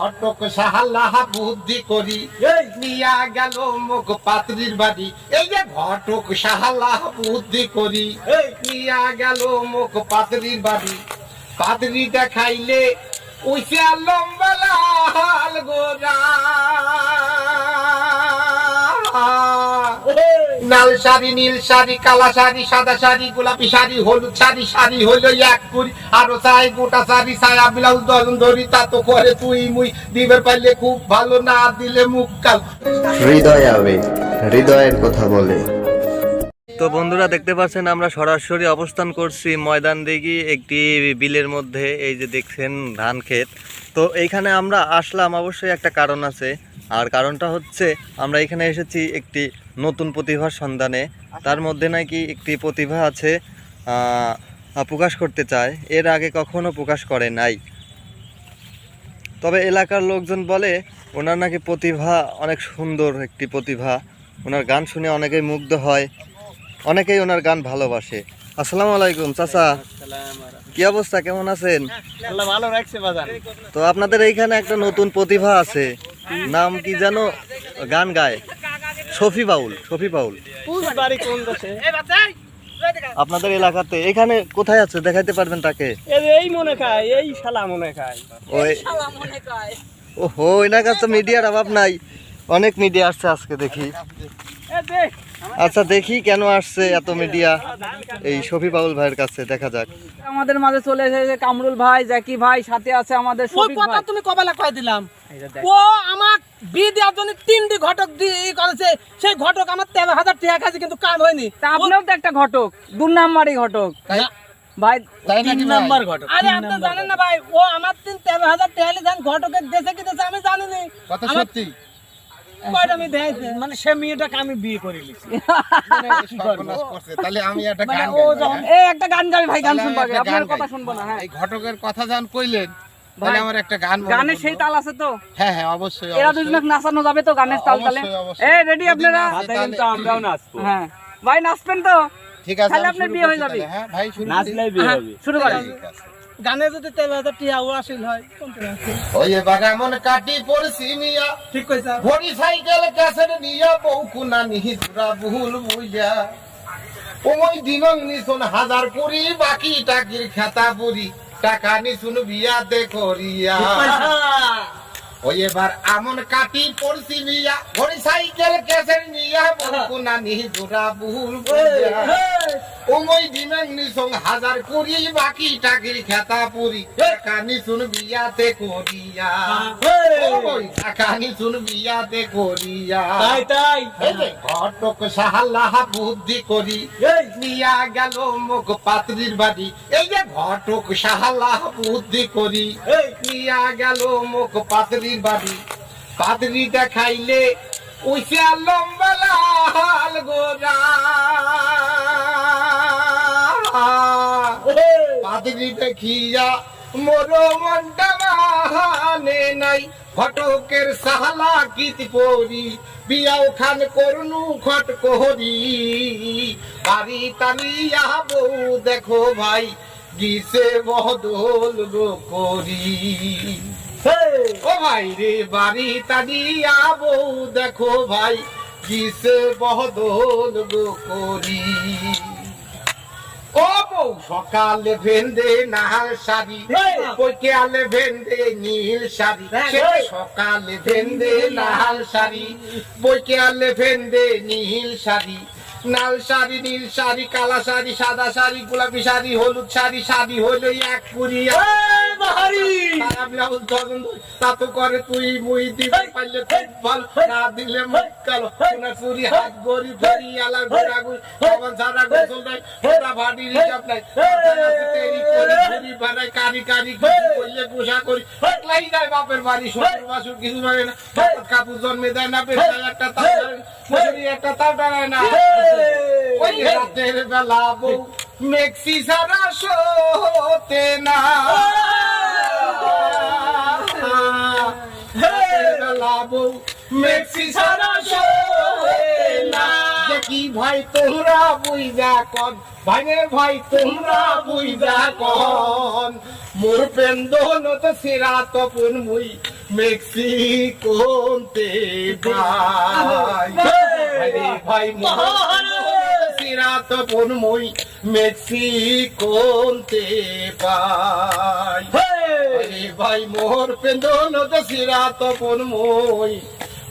ঘটক সাহাল্লাহ বুদ্ধি করি। নিয়া গেল মুখ পাত্রীর বাড়ি। এই যে ঘটক সাহাল্লাহ বুদ্ধি করি। নিয়া গেল মুখ পাত্রীর বাড়ি। পাত্রী দেখাইলে উইসা লম্বা লাল শাড়ি নীল শাড়ি কালা শাড়ি সাদা শাড়ি গোলাপি শাড়ি হলুদ শাড়ি শাড়ি হইল এক কুড়ি। আরও চাই গোটা শাড়ি সায়া ব্লাউজ দজন ধরি তা তো করে তুই মুই। দিবের পাইলে খুব ভালো না দিলে মুখ কাল। হৃদয় আবেগ হৃদয়ের কথা বলে। তো বন্ধুরা দেখতে পাচ্ছেন আমরা সরাসরি অবস্থান করছি ময়দান দিঘি একটি বিলের মধ্যে এই যে দেখছেন ধান ক্ষেত। তো এইখানে আমরা আসলাম অবশ্যই একটা কারণ আছে। আর কারণটা হচ্ছে আমরা এখানে এসেছি একটি নতুন প্রতিভার সন্ধানে। তার মধ্যে নাকি একটি প্রতিভা আছে প্রকাশ করতে চায়। এর আগে কখনো প্রকাশ করে নাই। তবে এলাকার লোকজন বলে ওনার নাকি প্রতিভা অনেক সুন্দর একটি প্রতিভা। ওনার গান শুনে অনেকেই মুগ্ধ হয়। অনেকেই ওনার গান ভালোবাসে। আসসালামু আলাইকুম চাচা। কি অবস্থা? কেমন আছেন? ভালো তো আপনাদের এইখানে একটা নতুন প্রতিভা আছে। নাম কি জানো গান গায়। শফি বাউল শফি বাউল। দেশে? আপনাদের এলাকাতে এখানে কোথায় আছে? দেখাইতে পারবেন তাকে? এই মনে খায় এই শালা মনে খায়। ওই ওহো এনার কাছে মিডিয়ার অভাব নাই। অনেক মিডিয়া আসছে আজকে দেখি। আচ্ছা দেখি কেন আসছে এত মিডিয়া। এই শফি বাউল ভাইয়ের কাছে দেখা যাক। আমাদের মাঝে চলে এসেছে কামরুল ভাই জ্যাকি ভাই সাথে আছে আমাদের তুমি কবেলা কয়ে দিলাম। ও আমার বিয়ে দেওয়ার জন্য তিনটি ঘটক দিয়ে করেছে। সেই ঘটক আমার তেরো হাজার টাকা খাইছে কিন্তু কাজ হয়নি। তা আপনিও তো একটা ঘটক দু নাম্বারই ঘটক। ভাই তাই নাকি ঘটক আরে আপনি জানেন না ভাই ও আমার তিন তেরো হাজার টাকা দেন ঘটকের দেশে কি দেশে আমি জানি কথা আমার- সত্যি। কয়টা আমি দেখাইছে? মানে সে মেয়েটাকে আমি বিয়ে করে নিয়েছি তাহলে আমি একটা মানে গান গাই, হ্যাঁ? এই একটা গান গাবি ভাই গান শুনব আপনার কথা শুনব না হ্যাঁ। এই ঘটকের কথা যান কইলেন তাহলে আমার একটা গান গানের সেই তাল আছে তো। হ্যাঁ হ্যাঁ অবশ্যই এরা। দুজনে নাচানো যাবে তো গানের তাল তালে। রেডি আপনারা? আসে আমরাও নাচবো। হ্যাঁ। ভাই নাচবেন তো? ঠিক আছে তাহলে আপনার বিয়ে হয়ে যাবে। হ্যাঁ ভাই শুরু করি। নাচলেই বিয়ে হ্যাঁ। হবে শুরু করেন গানে যদি তেরো হাজার ও আসিল হয় ওই এবার এমন কাটি পড়ছি মিয়া। ঠিক কইছা। ভরি সাইকেল ক্যাসেট নিয়া বউকুনা ভুল বুঝা। ওই দিনং নিশুন হাজার কুড়ি বাকি টাকির খেতা পুরি টাকা নিশুন বিয়াতে করিয়া। ওই এবার আমন কাটি পড়ছি সাইকেল নিয়া হাজার কুড়ি বাকি টাকির খেতা পুরি বিয়াতে করিয়া। ওই টাকা নিশুন বিয়াতে করিয়া। তাই তাই। এই যে ঘটক সাহাল্লাহ বুদ্ধি করি নিয়া গেল মুখ পাত্রীর বাড়ি। এই যে ঘটক সাহাল্লাহ বুদ্ধি করি নিয়া গেল মুখ পাত্রীর বাড়ি। পাত্রী দেখাইলে উইসা লম্বা লাল গোরা। পাত্রী দেখিয়া মোর মনটা মানে নাই। ঘটকের সাহালা গীত পড়ি বিয়াও খান করনু খট কোহরি। বাড়ি তানিয়া বউ দেখো ভাই গিসে বহদল গো করি। ও ভাই রে বাড়ি তানিয়া বউ দেখো ভাই গিসে বহদল করি ও বউ সকালে ভেন্দে নাহাল শাড়ি বৈকালে ভেন্দে নীল শাড়ি সকালে ভেন্দে লাল শাড়ি বৈকালে ভেন্দে নীল শাড়ি লাল শাড়ি নীল শাড়ি কালা শাড়ি সাদা শাড়ি গোলাপি শাড়ি হলুদ শাড়ি শাড়ি হলো এক ধরে, তা তো করে তুই মুই দিবি পারলে খুব ভালো। না দিলে মুখ কালো। সোনা চুরি হাত গড়ি ফেরি আলার ঘোরা গুই পবন সারা গোসল নাই ফোটা ভাটি রিজার্ভ নাই তেরি করি ঘুরি বানাই কারি কারি করলে গোসা করি। একলাই যায় বাপের বাড়ি শ্বশুর বাসুর কিছু মানে না। কাপড় জন্মে দেয় না বেশ একটা তাও একটা তাও টানায় না। ওই রাতের বেলা বউ মেক্সি সারা শোতে না মেক্সি সারা দেখি ভাই তোমরা বুঝা কন ভাইয়ের ভাই তোমরা বুঝা কন মোর পেন্দন তো সেরা তপন মুই মেক্সিকোতে ভাই ভাই সিরাত বন মই মেক্সিকোতে পাই ভাই মোর পেন্দন সিরাত বন মই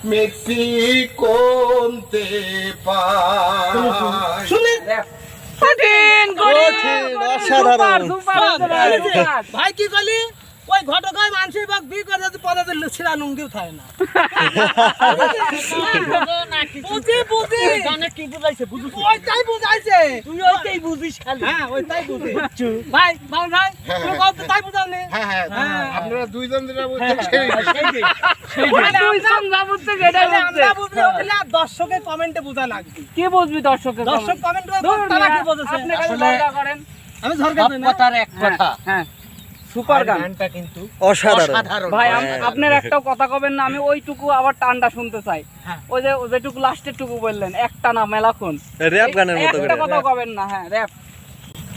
মেক্সিকোতে পাই শুনে কঠিন কঠিন অসাধারণ। ভাই কি করলি ওই ঘটক হয় মানুষের বাগ বি করে যদি দিল ছিড়া নুঙ্গিও থাকে না। বুঝি বুঝি। কি বুঝাইছে বুঝুছ? ওইটাই বুঝাইছে। তুই ওইটাই বুঝিস খালি। হ্যাঁ ওইটাই বুঝি। ভাই ভাই তুমি কত তাই বুঝাওনি হ্যাঁ হ্যাঁ। হ্যাঁ। আপনারা দুইজন যেটা বলছেন সেই দুইজন যা বুঝছে সেটাই আমরা বুঝবি ওগুলা দর্শকের কমেন্টে বোঝা লাগবে। কি বুঝবি দর্শকের দর্শক কমেন্ট? ধুর, তারা কি বুঝেছে আপনি খালি আসলে- করেন। আমি ঝরকা না এক হ্যাঁ, হ্যাঁ। সুপার গান। গানটা কিন্তু অসাধারণ। ভাই হ্যাঁ। আপ- আপনার একটাও কথা কবেন না আমি ওইটুকু আবার টানটা শুনতে চাই। হ্যাঁ। ওই যে যেটুকু লাস্টের টুকু বললেন একটা না মেলাক্ষণ র্যাপ গানের মতো একটা কথা কবেন না হ্যাঁ র্যাপ।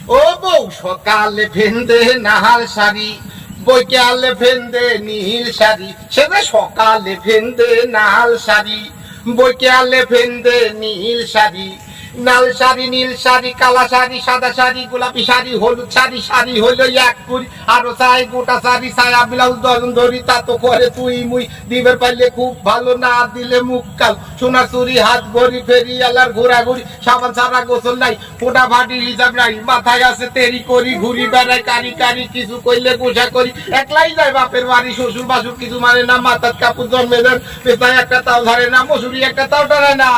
ও বউ সকালে ফেন্দে নাহাল শাড়ি বৈকালে ফেন্দে নীল শাড়ি। সেটা সকালে ফেন্দে নাহাল শাড়ি বৈকালে ফেন্দে নীল শাড়ি। নাল শাড়ি, নীল শাড়ি, কালা শাড়ি, সাদা শাড়ি, গোলাপি শাড়ি, হলুদ শাড়ি শাড়ি হলো এক কুড়ি। আরও চাই গোটা শাড়ি ছায়া ব্লাউজ দরন ধরি, তা তো করে তুই মুই। দিবের পারলে খুব ভালো, না দিলে মুখ কাল। সোনা চুরি, হাত ঘড়ি ফেরি, আলার ঘোরাঘুরি, সাবান সারা গোসল নাই, ফোটা ফাটি হিসাব নাই, মাথায় আছে তেরি করি, ঘুরি বেড়াই, কারি কারি, কিছু কইলে গোসা করি। একলাই যায় বাপের বাড়ি, শ্বশুর বাসুর কিছু মানে না, মাথার কাপড় জন্মে দেন পেতায় একটা তাও ধরে না মশুরি একটা তাও ধরে না।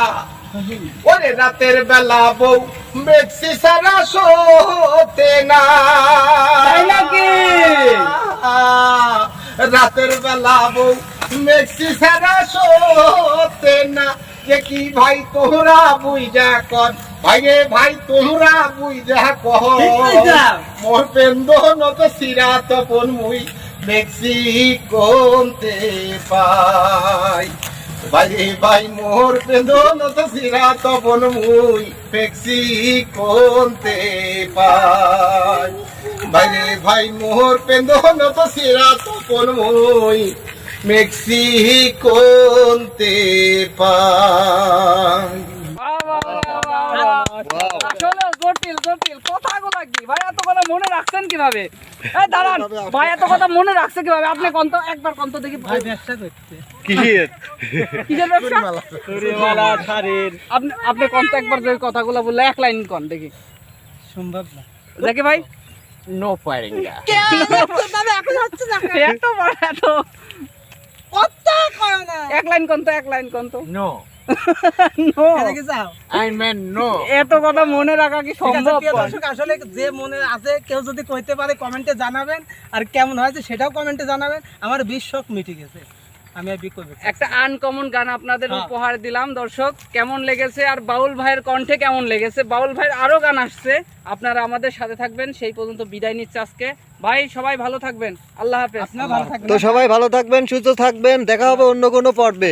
ওরে রাতের বেলা বউ মেক্সি সারা শোতে না? রাতের বেলা বউ মেক্সি সারা শোতে না। যে কি ভাই তোমরা বুঝা কর? ভাই রে ভাই তোমরা বুঝা কইছা। মোর পেন্দ নত সিরা তপন মুই মেক্সিকোতে পাই? রে ভাই মোর পেন্দ নত সিরা তপন মুই মেক্সিকোতে পাই ভাই রে ভাই মোর পেন্দ নত সিরা তপন মুই মেক্সিকোতে পাই জটিল জটিল কথাগুলো কি? ভাই এত কথা মনে রাখছেন কীভাবে? এই দাঁড়ান। ভাই এত কথা মনে রাখছে কীভাবে? আপনি কন্ত একবার কন্ত দেখি। ভাই ব্যবসা করতে কিসের কিসের ব্যবসা? চুরিমালা। শাড়ির। আপনি আপনি কন্ত একবার যে কথাগুলো বললে এক লাইন কন দেখি। সম্ভব না। দেখি ভাই। নো পারেঙ্গা তবে এখন হচ্ছে না এত বড় এত কত করে না। এক লাইন কন্ত এক লাইন কন্ত। নো No, এদিকে যাও আই নো এত কথা মনে রাখা কি সম্ভব? দর্শক, আসলে যে মনে আছে কেউ যদি কইতে পারে কমেন্টে জানাবেন আর কেমন হয়েছে সেটাও কমেন্টে জানাবেন। আমার বিশ শখ মিটে গেছে। আমি একটা আনকমন গান আপনাদের হ্যাঁ। উপহার দিলাম দর্শক। কেমন লেগেছে? আর বাউল ভাইয়ের কণ্ঠে কেমন লেগেছে? বাউল ভাইয়ের আরও গান আসছে। আপনারা আমাদের সাথে থাকবেন। সেই পর্যন্ত বিদায় নিচ্ছে আজকে। ভাই সবাই ভালো থাকবেন। আল্লাহ হাফেজ। আপনার তো সবাই ভালো থাকবেন সুস্থ থাকবেন। দেখা হবে অন্য কোনো পর্বে।